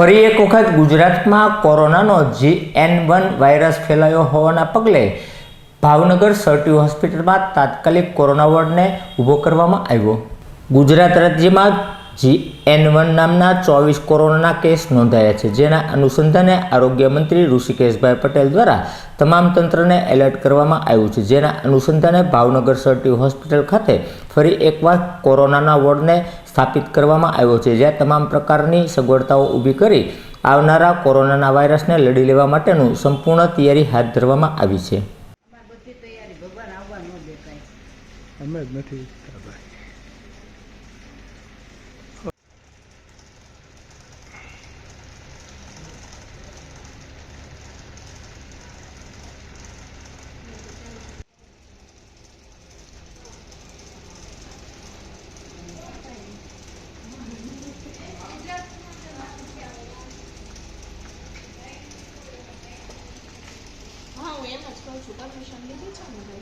ફરી એક વખત ગુજરાતમાં કોરોનાનો જી એન વન વાયરસ ફેલાયો હોવાના પગલે ભાવનગર સરટી હોસ્પિટલમાં તાત્કાલિક કોરોના વોર્ડને ઊભો કરવામાં આવ્યો. ગુજરાત રાજ્યમાં જી એન વન નામના ચોવીસ કોરોનાના કેસ નોંધાયા છે, જેના અનુસંધાને આરોગ્ય મંત્રી ઋષિકેશભાઈ પટેલ દ્વારા તમામ તંત્રને એલર્ટ કરવામાં આવ્યું છે, જેના અનુસંધાને ભાવનગર સરટી હોસ્પિટલ ખાતે ફરી એકવાર કોરોનાના વોર્ડને સ્થાપિત કરવામાં આવ્યો છે જ્યાં તમામ પ્રકારની સગવડતાઓ ઊભી કરી આવનારા કોરોનાના વાયરસને લડી લેવા માટેનું સંપૂર્ણ તૈયારી હાથ ધરવામાં આવી છે. અમારે બધી તૈયારી ભગવાન આવવા ન દે કાંઈ અમે નથી. એમ જ કહું છું. પરમિશન લીધી છે ને ભાઈ?